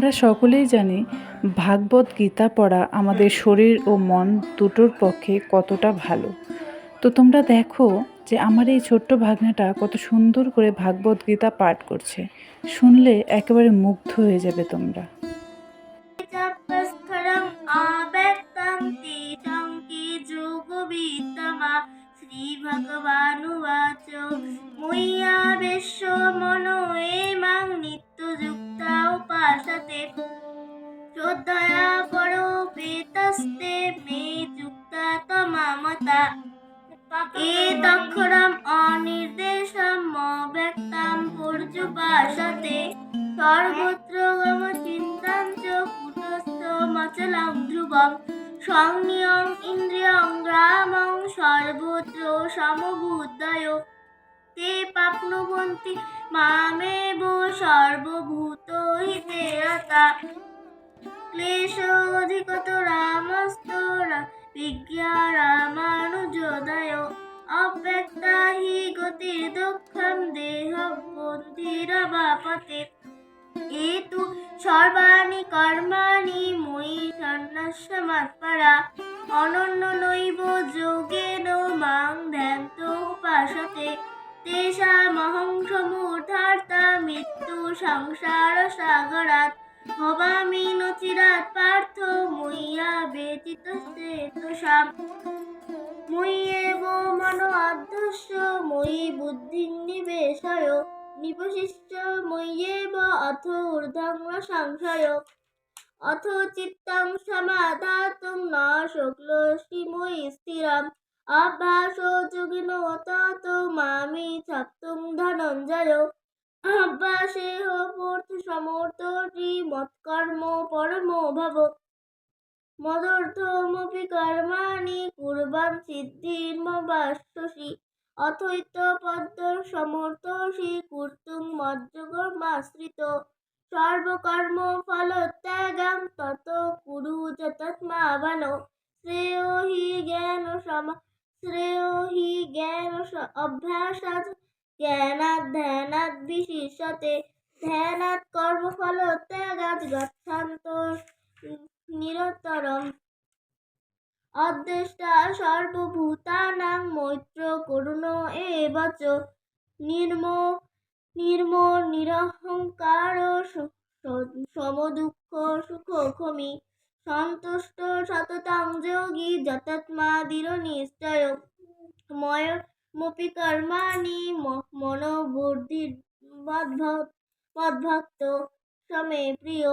আমরা সকলেই জানি ভাগবত গীতা পড়া আমাদের শরীর ও মন দুটোর পক্ষে কতটা ভালো। তো তোমরা দেখো যে আমার এই ছোট্ট ভাগনাটা কত সুন্দর করে ভাগবত গীতা পাঠ করছে। শুনলে একেবারে মুগ্ধ হয়ে যাবে তোমরা। শ্রী ভগব বাসাতে সর্বত্র ইন্দ্রিয়ং গ্রামং সর্বত্র সমবুদ্ধয় তে পাপ্নুবন্তি মামেব সর্বভূত হিতে রতা ক্লেশ অধিকত রামস্ত বিজ্ঞা রামানুযোদয় অব্যক্তা হি গতির দুঃখম দেহ বন্ধিরবাপতে এতু সর্বাণি কর্মাণি মই সন্ন্যাস্য মাৎপরা। অনন্য নৈব যোগেন মাং ধ্যান্ত উপাসতে। তেষামহং সমূর্ধার্তা মৃত্যু সংসার সাগরাত ভবামি নচিরাত পার্থ মইয়া ব্যতীত চেতসাম ময়্যেব মনো আধ্যস্য ময়ি বুদ্ধি নিবেশয় নিবশিষ্ট ময়্যেব অথ ঊর্ধ্বং ন সংশয়। অথ চিত্তং সমাধাতুং ন শুক্লস্তি ময়ি স্থিরম। অভ্যাস যোগিন তত মামি ছাপ্তুং ধনঞ্জয়। অভ্যাসে পর্থ সমর্থটি মৎকর্ম পরম ভব। মদর্থমপি কর্মাণি কুর্বাণ সিদ্ধির্মবাস্যসি অথৈত পদ্ম সমর্থসি কর্তুং মজ্জগমাশ্রিত সর্বকর্ম ফলত্যাগং তত কুরু যতস্মাবন শ্রেয় হি জ্ঞান সম শ্রেয় হি জ্ঞান স- অভ্যাসাৎ জ্ঞানাৎ ধ্যানাৎ বিশিষ্যতে। ধ্যানাৎ গচ্ছান্ত নিরন্তরম। অদ্দেষ্টা সর্বভূতানাং মৈত্র করুণ এব চ নির্ম নির্ম নিরহংকার সমদুঃখ সুখ ক্ষমি। সন্তুষ্ট সততাং যোগী যতৎমা দৃঢ় নিশ্চয়। ময়, মপি কর্মাণি মনোবুদ্ধি মদ্ভক্ত। সমে প্রিয়।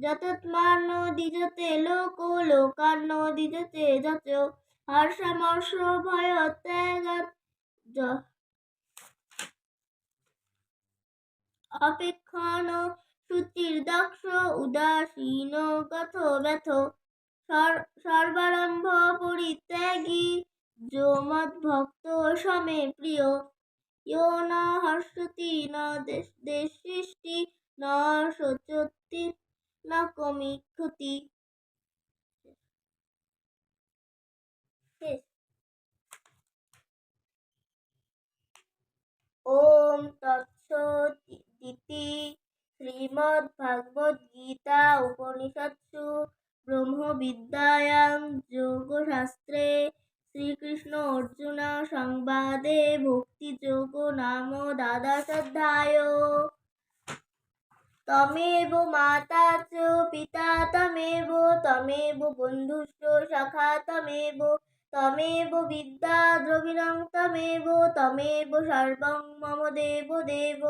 যতৎমান্য দ্বিজতে লোক, লোকান্ন দ্বিজতে যত হর্ষমর্ষ ভয় ত্যাগাত অপেক্ষণ শুচির দক্ষ, উদাসীন কথ ব্যথ। সর- সর্বারম্ভ পরিত্যাগী যো ভক্ত সমে প্রিয়। ইয়ো ন হর্ষতি, ন দেশ সৃষ্টি, ন শোচতি ন কমি ক্ষতি। ওম তৎসৎ ইতি শ্রীমদ্ গীতা উপনিষৎসু ব্রহ্মবিদ্যায়াং যোগশাস্ত্রে শ্রীকৃষ্ণ অর্জুন সংবাদে ভক্তিযোগ নাম দ্বাদশোধ্যায় তমেব মাতা চ পিতা তমেব তমেব বন্ধুশ্চ সখা তমেব তমেব বিদ্যা দ্রবিণং তমেব তমেব সর্বং মম দেব দেব।